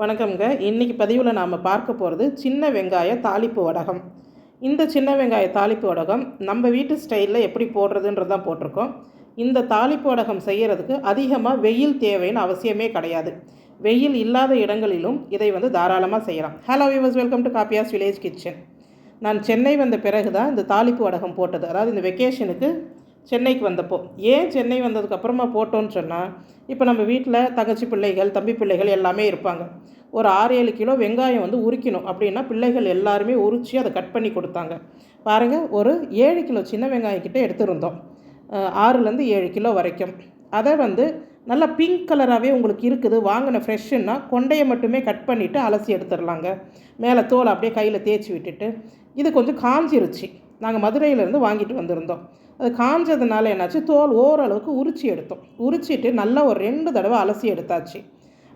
வணக்கம்ங்க. இன்றைக்கி பதிவில் நாம் பார்க்க போகிறது சின்ன வெங்காய தாளிப்பு வடகம். இந்த சின்ன வெங்காய தாளிப்பு வடகம் நம்ம வீட்டு ஸ்டைலில் எப்படி போடுறதுன்றது தான் போட்டிருக்கோம். இந்த தாளிப்பு வடகம் செய்கிறதுக்கு அதிகமாக வெயில் தேவைன்னு அவசியமே கிடையாது. வெயில் இல்லாத இடங்களிலும் இதை வந்து தாராளமாக செய்யலாம். ஹலோ வியூவர்ஸ் வெல்கம் டு காப்பியாஸ் வில்லேஜ் கிச்சன் நான் சென்னை வந்த பிறகு தான் இந்த தாளிப்பு வடகம் போட்டது. அதாவது இந்த வெக்கேஷனுக்கு சென்னைக்கு வந்தப்போ. ஏன் சென்னை வந்ததுக்கப்புறமா போட்டோன்னு சொன்னால் இப்போ நம்ம வீட்டில் தங்கச்சி பிள்ளைகள் தம்பி பிள்ளைகள் எல்லாமே இருப்பாங்க. ஒரு ஆறு ஏழு கிலோ வெங்காயம் வந்து உரிக்கணும் அப்படின்னா பிள்ளைகள் எல்லாருமே உரித்து அதை கட் பண்ணி கொடுத்தாங்க. பாருங்கள் ஒரு ஏழு கிலோ சின்ன வெங்காயம் கிட்டே எடுத்துருந்தோம். ஆறுலேருந்து ஏழு கிலோ வரைக்கும். அதை வந்து நல்லா பிங்க் கலராகவே உங்களுக்கு இருக்குது வாங்கின ஃப்ரெஷ்ஷுன்னா கொண்டையை மட்டுமே கட் பண்ணிவிட்டு அலசி எடுத்துடலாங்க. மேலே தோல் அப்படியே கையில் தேய்ச்சி விட்டுட்டு இது கொஞ்சம் காஞ்சிருச்சு. நாங்கள் மதுரையிலேருந்து வாங்கிட்டு வந்திருந்தோம். அது காஞ்சதுனால என்னாச்சு தோல் ஓரளவுக்கு உரிச்சி எடுத்தோம். உரிச்சிட்டு நல்லா ஒரு ரெண்டு தடவை அலசி எடுத்தாச்சு.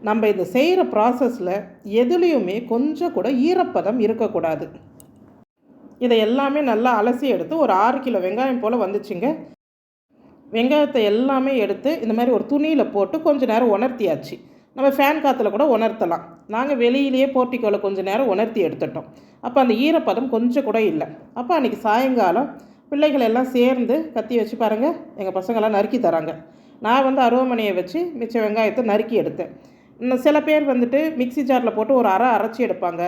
நம்ம இந்த செய்கிற ப்ராசஸில் எதுலேயுமே கொஞ்சம் கூட ஈரப்பதம் இருக்கக்கூடாது. இதை எல்லாமே நல்லா அலசி எடுத்து ஒரு ஆறு கிலோ வெங்காயம் போல் வந்துச்சுங்க. வெங்காயத்தை எல்லாமே எடுத்து இந்த மாதிரி ஒரு துணியில் போட்டு கொஞ்சம் நேரம் உணர்த்தியாச்சு. நம்ம ஃபேன் காற்றுல கூட உணர்த்தலாம். நாங்கள் வெளியிலேயே போர்ட்டிக்கோவில் கொஞ்சம் நேரம் உணர்த்தி எடுத்துட்டோம். அப்போ அந்த ஈரப்பதம் கொஞ்சம் கூட இல்லை. அப்போ அன்றைக்கி சாயங்காலம் பிள்ளைகள் எல்லாம் சேர்ந்து கத்தி வச்சு பாருங்கள் எங்கள் பசங்களாம் நறுக்கி தராங்க. நான் வந்து அருவமனையை வச்சு மிச்ச வெங்காயத்தை நறுக்கி எடுத்தேன். இன்னும் சில பேர் வந்துட்டு மிக்ஸி ஜாரில் போட்டு ஒரு அரை அரைச்சி எடுப்பாங்க.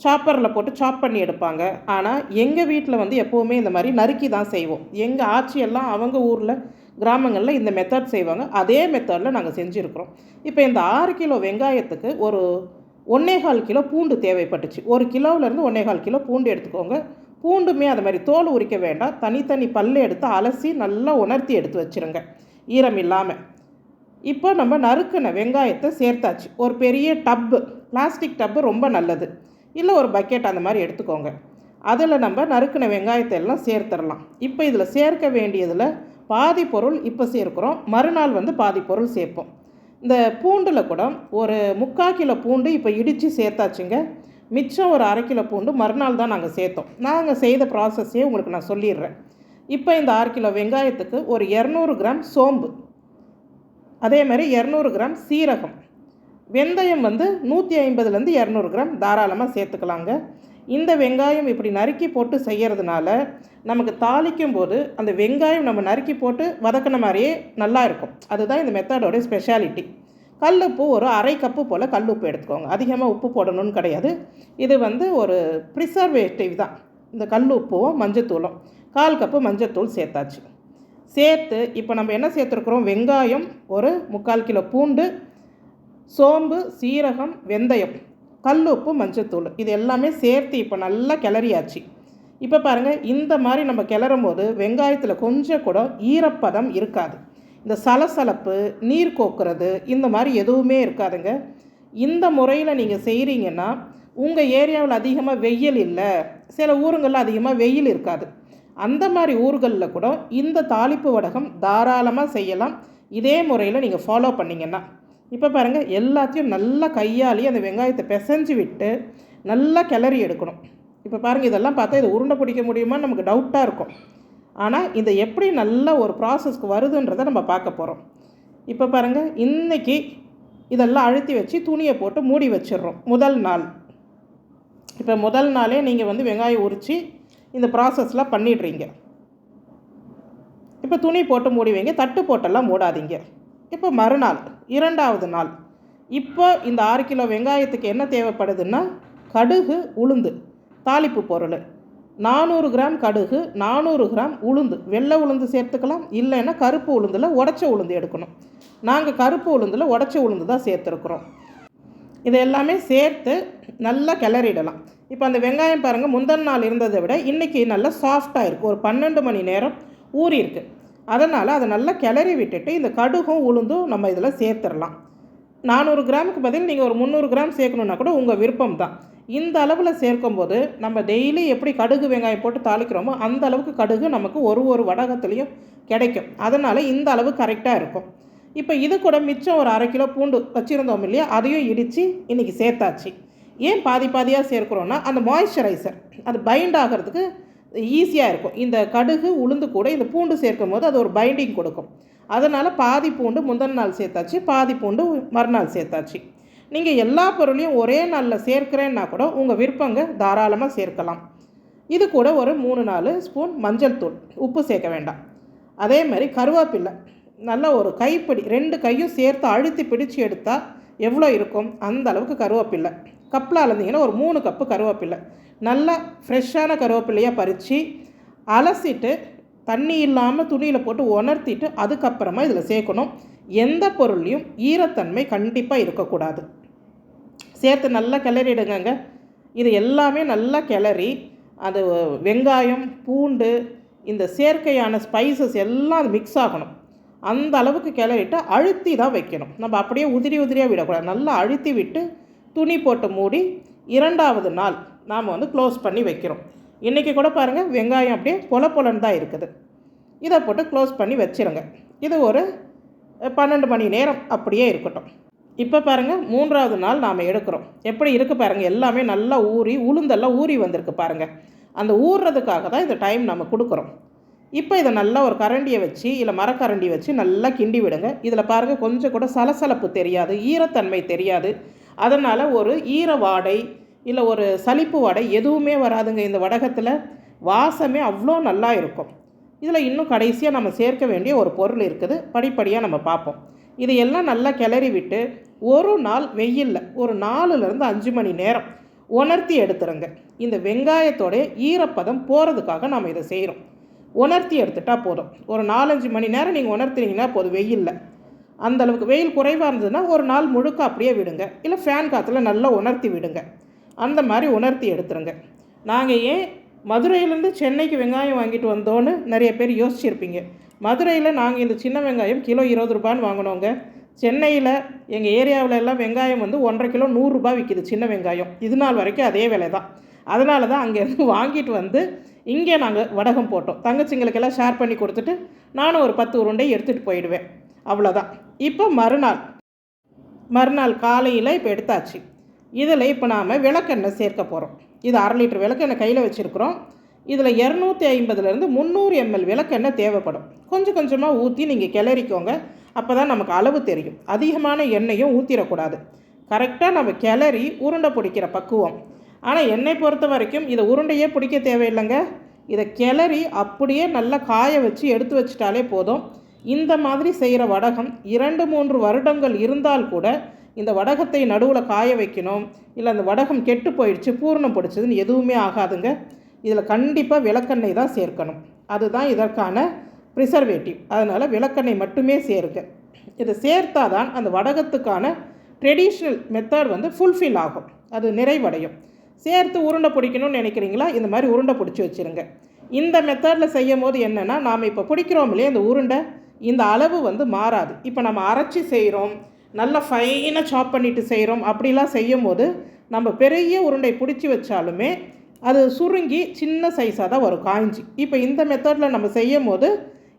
சாப்பரில் போட்டு சாப் பண்ணி எடுப்பாங்க. ஆனால் எங்கள் வீட்டில் வந்து எப்போவுமே இந்த மாதிரி நறுக்கி தான் செய்வோம். எங்கள் ஆட்சியெல்லாம் அவங்க ஊரில் கிராமங்களில் இந்த மெத்தட் செய்வாங்க. அதே மெத்தடில் நாங்கள் செஞ்சுருக்குறோம். இப்போ இந்த ஆறு கிலோ வெங்காயத்துக்கு ஒரு ஒன்னேகால் கிலோ பூண்டு தேவைப்பட்டுச்சு. ஒரு கிலோவிலேருந்து ஒன்னேகால் கிலோ பூண்டு எடுத்துக்கோங்க. பூண்டுமே அது மாதிரி தோல் உரிக்க வேண்டாம். தனித்தனி பல்லு எடுத்து அலசி நல்லா உணர்த்தி எடுத்து வச்சுருங்க. ஈரம் இல்லாமல் இப்போ நம்ம நறுக்கின வெங்காயத்தை சேர்த்தாச்சு. ஒரு பெரிய டப்பு பிளாஸ்டிக் டப்பு ரொம்ப நல்லது. இல்லை ஒரு பக்கெட் அந்த மாதிரி எடுத்துக்கோங்க. அதில் நம்ம நறுக்கின வெங்காயத்தை எல்லாம் சேர்த்துடலாம். இப்போ இதில் சேர்க்க வேண்டியதில் பாதி பொருள் இப்போ சேர்க்குறோம். மறுநாள் வந்து பாதி பொருள் சேர்ப்போம். இந்த பூண்டில் கூட ஒரு முக்கால் கிலோ பூண்டு இப்போ இடித்து சேர்த்தாச்சுங்க. மிச்சம் ஒரு அரை கிலோ பூண்டு மறுநாள் தான் நாங்கள் சேர்த்தோம். நாங்கள் செய்த ப்ராசஸே உங்களுக்கு நான் சொல்லிடுறேன். இப்போ இந்த ஆறு கிலோ வெங்காயத்துக்கு ஒரு இரநூறு கிராம் சோம்பு. அதே மாதிரி இரநூறு கிராம் சீரகம். வெந்தயம் வந்து நூற்றி ஐம்பதுலேருந்து இரநூறு கிராம் தாராளமாக சேர்த்துக்கலாங்க. இந்த வெங்காயம் இப்படி நறுக்கி போட்டு செய்கிறதுனால நமக்கு தாளிக்கும் போது அந்த வெங்காயம் நம்ம நறுக்கி போட்டு வதக்கின மாதிரியே நல்லா இருக்கும். அதுதான் இந்த மெத்தடோடைய ஸ்பெஷாலிட்டி கல்லுப்பு ஒரு அரை கப்பு போல் கல்லுப்பு எடுத்துக்கோங்க. அதிகமாக உப்பு போடணும்னு கிடையாது. இது வந்து ஒரு ப்ரிசர்வேட்டிவ் தான். இந்த கல்லுப்பும் மஞ்சத்தூளும். கால் கப்பு மஞ்சத்தூள் சேர்த்தாச்சு. சேர்த்து இப்போ நம்ம என்ன சேர்த்துருக்குறோம்? வெங்காயம் ஒரு முக்கால் கிலோ பூண்டு சோம்பு சீரகம் வெந்தயம் கல் உப்பு மஞ்சத்தூள். இது எல்லாமே சேர்த்து இப்போ நல்லா கிளறியாச்சு. இப்போ பாருங்கள் இந்த மாதிரி நம்ம கிளறும் போது வெங்காயத்தில் கொஞ்சம் கூட ஈரப்பதம் இருக்காது. இந்த சலசலப்பு நீர் கோக்குறது இந்த மாதிரி எதுவுமே இருக்காதுங்க. இந்த முறையில் நீங்கள் செய்கிறீங்கன்னா உங்கள் ஏரியாவில் அதிகமாக வெயில் இல்லை. சில ஊருங்களில் அதிகமாக வெயில் இருக்காது. அந்த மாதிரி ஊர்களில் கூட இந்த தாளிப்பு வடகம் தாராளமாக செய்யலாம். இதே முறையில் நீங்கள் ஃபாலோ பண்ணிங்கன்னா. இப்போ பாருங்கள் எல்லாத்தையும் நல்லா கையாலேயே அந்த வெங்காயத்தை பிசைஞ்சு விட்டு நல்லா கிளறி எடுக்கணும். இப்போ பாருங்கள் இதெல்லாம் பார்த்தா இதை உருண்டை பிடிக்க முடியுமான்னு நமக்கு டவுட்டாக இருக்கும். ஆனால் இதை எப்படி நல்ல ஒரு ப்ராசஸ்க்கு வருதுன்றதை நம்ம பார்க்க போகிறோம் இப்போ பாருங்கள் இன்றைக்கி இதெல்லாம் அழுத்தி வச்சு துணியை போட்டு மூடி வச்சிடுறோம் முதல் நாள். இப்போ முதல் நாளே நீங்கள் வந்து வெங்காயம் உரித்து இந்த ப்ராசஸ்லாம் பண்ணிடுறீங்க. இப்போ துணி போட்டு மூடி வைங்க தட்டு போட்டெல்லாம் மூடாதீங்க. இப்போ மறுநாள் இரண்டாவது நாள். இப்போ இந்த ஆறு கிலோ வெங்காயத்துக்கு என்ன தேவைப்படுதுன்னா கடுகு உளுந்து தாளிப்பு பொருள். நானூறு கிராம் கடுகு நானூறு கிராம் உளுந்து. வெள்ளை உளுந்து சேர்த்துக்கலாம் இல்லைன்னா கருப்பு உளுந்தில் உடச்ச உளுந்து எடுக்கணும். நாங்கள் கருப்பு உளுந்தில் உடச்ச உளுந்து தான் சேர்த்துருக்குறோம். இது எல்லாமே சேர்த்து நல்லா கிளறிடலாம். இப்போ அந்த வெங்காயம் பாருங்கள் முந்தன் நாள் இருந்ததை விட இன்றைக்கி நல்லா சாஃப்டாக இருக்குது ஒரு பன்னெண்டு மணி நேரம் ஊறிருக்கு அதனால் அதை நல்லா கிளறி விட்டுட்டு இந்த கடுகும் உளுந்தும் நம்ம இதில் சேர்த்துடலாம். நானூறு கிராமுக்கு பதில் நீங்கள் ஒரு முந்நூறு கிராம் சேர்க்கணுன்னா கூட உங்கள் விருப்பம் தான். இந்த அளவில் சேர்க்கும்போது நம்ம டெய்லி எப்படி கடுகு வெங்காயம் போட்டு தாளிக்கிறோமோ அந்த அளவுக்கு கடுகு நமக்கு ஒரு ஒரு வடகத்துலேயும் கிடைக்கும். அதனால் இந்த அளவு கரெக்டாக இருக்கும். இப்போ இது கூட மிச்சம் ஒரு அரை கிலோ பூண்டு வச்சுருந்தோம் இல்லையா? அதையும் இடித்து இன்றைக்கி சேர்த்தாச்சு. ஏன் பாதி பாதியாக சேர்க்குறோன்னா அந்த மாய்ஸ்சரைசர் அது பைண்ட் ஆகிறதுக்கு ஈஸியாக இருக்கும். இந்த கடுகு உளுந்து கூட இந்த பூண்டு சேர்க்கும் போது அது ஒரு பைண்டிங் கொடுக்கும். அதனால் பாதி பூண்டு முந்தின நாள் சேர்த்தாச்சு பாதி பூண்டு மறுநாள் சேர்த்தாச்சு. நீங்கள் எல்லா பொருளையும் ஒரே நாளில் சேர்க்கிறேன்னா கூட உங்கள் விருப்பங்க தாராளமாக சேர்க்கலாம். இது கூட ஒரு மூணு நாலு ஸ்பூன் மஞ்சள் தூள். உப்பு சேர்க்க வேண்டாம். அதே மாதிரி கருவேப்பில்லை நல்லா ஒரு கைப்பிடி ரெண்டு கையும் சேர்த்து அழுத்தி பிடிச்சு எடுத்தால் எவ்வளோ இருக்கும்? அந்த அளவுக்கு கருவேப்பில்லை கப்பில் அளந்தீங்கன்னா ஒரு மூணு கப்பு கருவேப்பிலை நல்லா ஃப்ரெஷ்ஷான கருவேப்பில்லையாக பறித்து அலசிட்டு தண்ணி இல்லாமல் துணியில் போட்டு உணர்த்திட்டு அதுக்கப்புறமா இதில் சேர்க்கணும். எந்த பொருளையும் ஈரத்தன்மை கண்டிப்பாக இருக்கக்கூடாது. சேர்த்து நல்லா கிளறிடுங்கங்க. இது எல்லாமே நல்லா கிளறி அது வெங்காயம் பூண்டு இந்த செயற்கையான ஸ்பைசஸ் எல்லாம் அது மிக்ஸ் ஆகணும். அந்த அளவுக்கு கிளறிட்டு அழுத்தி தான் வைக்கணும். நம்ம அப்படியே உதிரி உதிரியாக விடக்கூடாது. நல்லா அழுத்தி விட்டு துணி போட்டு மூடி இரண்டாவது நாள் நாம் வந்து க்ளோஸ் பண்ணி வைக்கிறோம். இன்றைக்கி கூட பாருங்கள் வெங்காயம் அப்படியே பொல பொலன்னு தான் இருக்குது. இதை போட்டு க்ளோஸ் பண்ணி வச்சிருங்க. இது ஒரு பன்னெண்டு மணி நேரம் அப்படியே இருக்கட்டும். இப்போ பாருங்கள் மூன்றாவது நாள் நாம் எடுக்கிறோம். எப்படி இருக்குது பாருங்கள் எல்லாமே நல்லா ஊறி உளுந்தெல்லாம் ஊறி வந்திருக்கு பாருங்கள் அந்த ஊறுறதுக்காக தான் இந்த டைம் நம்ம கொடுக்குறோம். இப்போ இதை நல்லா ஒரு கரண்டியை வச்சு இல்லை மரக்கரண்டி வச்சு நல்லா கிண்டி விடுங்க. இதில் பாருங்கள் கொஞ்சம் கூட சலசலப்பு தெரியாது ஈரத்தன்மை தெரியாது. அதனால் ஒரு ஈர வாடை இல்லை ஒரு சலிப்பு வாடை எதுவுமே வராதுங்க. இந்த வடகத்தில் வாசமே அவ்வளோ நல்லா இருக்கும். இதில் இன்னும் கடைசியாக நம்ம சேர்க்க வேண்டிய ஒரு பொருள் இருக்குது. படிப்படியாக நம்ம பார்ப்போம். இதையெல்லாம் நல்லா கிளறி விட்டு ஒரு நாள் வெயிலில் ஒரு நாலுலேருந்து அஞ்சு மணி நேரம் உணர்த்தி எடுத்துருங்க. இந்த வெங்காயத்தோடைய ஈரப்பதம் போகிறதுக்காக நம்ம இதை செய்கிறோம் உணர்த்தி எடுத்துட்டால் போதும். ஒரு நாலஞ்சு மணி நேரம் நீங்கள் உணர்த்தினீங்கன்னா போதும் வெயிலில். அந்தளவுக்கு வெயில் குறைவாக இருந்ததுன்னா ஒரு நாள் முழுக்க அப்படியே விடுங்க. இல்லை ஃபேன் காற்றுல நல்லா உணர்த்தி விடுங்க. அந்த மாதிரி உணர்த்தி எடுத்துருங்க. நாங்கள் ஏன் மதுரையிலேருந்து சென்னைக்கு வெங்காயம் வாங்கிட்டு வந்தோன்னு நிறைய பேர் யோசிச்சிருப்பீங்க. மதுரையில் நாங்கள் இந்த சின்ன வெங்காயம் கிலோ இருபது ரூபான்னு வாங்கினோங்க. சென்னையில் எங்கள் ஏரியாவில் எல்லாம் வெங்காயம் வந்து ஒன்றரை கிலோ நூறுரூபா விற்கிது சின்ன வெங்காயம். இது நாள் வரைக்கும் அதே விலை தான் அதனால தான் அங்கேருந்து வாங்கிட்டு வந்து இங்கே நாங்கள் வடகம் போட்டோம். தங்கச்சிங்களுக்கெல்லாம் ஷேர் பண்ணி கொடுத்துட்டு நானும் ஒரு பத்து உருண்டை எடுத்துகிட்டு போயிடுவேன். அவ்வளோதான் இப்போ மறுநாள். மறுநாள் காலையில் இப்போ எடுத்தாச்சு. இதில் இப்போ நாம் விளக்கெண்ணெய் சேர்க்க போகிறோம் இது அரை லிட்டர் விளக்கெண்ணெய் கையில் வச்சுருக்குறோம். இதில் இரநூத்தி ஐம்பதுலேருந்து முந்நூறு எம்எல் விளக்கெண்ணெய் தேவைப்படும். கொஞ்சம் கொஞ்சமாக ஊற்றி நீங்கள் கிளறிக்கோங்க. அப்போ தான் நமக்கு அளவு தெரியும். அதிகமான எண்ணெயும் ஊற்றிடக்கூடாது கரெக்டாக நம்ம கிளறி உருண்டை பிடிக்கிற பக்குவம். ஆனால் எண்ணெய் பொறுத்த வரைக்கும் இதை உருண்டையே பிடிக்க தேவையில்லைங்க. இதை கிளறி அப்படியே நல்லா காய வச்சு எடுத்து வச்சிட்டாலே போதும். இந்த மாதிரி செய்கிற வடகம் இரண்டு மூன்று வருடங்கள் இருந்தால் கூட இந்த வடகத்தை நடுவில் காய வைக்கணும். இல்லை அந்த வடகம் கெட்டு போயிடுச்சு பூர்ணம் பிடிச்சதுன்னு எதுவுமே ஆகாதுங்க. இதில் கண்டிப்பாக விளக்கெண்ணெய் தான் சேர்க்கணும். அதுதான் இதற்கான ப்ரிசர்வேட்டிவ் அதனால் விளக்கெண்ணெய் மட்டுமே சேருங்க இதை சேர்த்தா தான் அந்த வடகத்துக்கான ட்ரெடிஷ்னல் மெத்தட் வந்து ஃபுல்ஃபில் ஆகும். அது நிறைவடையும். சேர்த்து உருண்டை பிடிக்கணும்னு நினைக்கிறீங்களா? இந்த மாதிரி உருண்டை பிடிச்சி வச்சுருங்க. இந்த மெத்தடில் செய்யும் போது என்னென்னா நாம் இப்போ பிடிக்கிறோம் இல்லையா அந்த உருண்டை? இந்த அளவு வந்து மாறாது. இப்போ நம்ம அரைச்சி செய்கிறோம் நல்லா ஃபைனாக சாப் பண்ணிவிட்டு செய்கிறோம் அப்படிலாம் செய்யும் போது நம்ம பெரிய உருண்டை பிடிச்சி வச்சாலுமே அது சுருங்கி சின்ன சைஸாக தான் வரும் காய்ஞ்சி. இப்போ இந்த மெத்தடில் நம்ம செய்யும் போது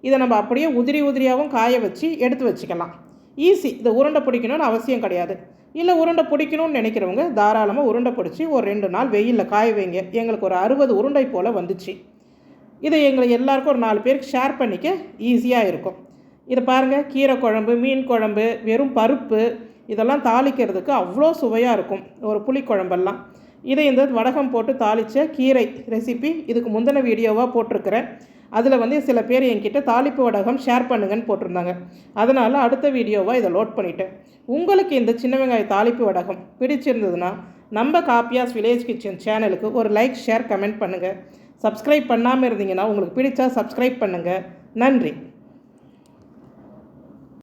இதை நம்ம அப்படியே உதிரி உதிரியாகவும் காய வச்சு எடுத்து வச்சுக்கலாம். ஈஸி இதை உருண்டை பிடிக்கணும்னு அவசியம் கிடையாது. இல்லை உருண்டை பிடிக்கணும்னு நினைக்கிறவங்க தாராளமாக உருண்டை பிடிச்சி ஒரு ரெண்டு நாள் வெயிலில் காய வைங்க. எங்களுக்கு ஒரு அறுபது உருண்டை போல் வந்துச்சு. இதை எங்களை எல்லாருக்கும் ஒரு நாலு பேருக்கு ஷேர் பண்ணிக்க ஈஸியாக இருக்கும். இதை பாருங்கள் கீரை குழம்பு மீன் குழம்பு வெறும் பருப்பு இதெல்லாம் தாளிக்கிறதுக்கு அவ்வளோ சுவையாக இருக்கும் ஒரு புளிக்குழம்பெல்லாம் இதை இந்த வடகம் போட்டு தாளித்த கீரை ரெசிபி இதுக்கு முந்தின வீடியோவாக போட்டிருக்கிறேன். அதில் வந்து சில பேர் என்கிட்ட தாளிப்பு வடகம் ஷேர் பண்ணுங்கன்னு போட்டிருந்தாங்க. அதனால் அடுத்த வீடியோவாக இதை லோட் பண்ணிவிட்டேன் உங்களுக்கு இந்த சின்ன வெங்காய தாளிப்பு வடகம் பிடிச்சிருந்ததுன்னா நம்ம காப்பியாஸ் வில்லேஜ் கிச்சன் சேனலுக்கு ஒரு லைக் ஷேர் கமெண்ட் பண்ணுங்கள் சப்ஸ்கிரைப் பண்ணாமல் இருந்தீங்கன்னா உங்களுக்கு பிடிச்சா சப்ஸ்கிரைப் பண்ணுங்கள் நன்றி.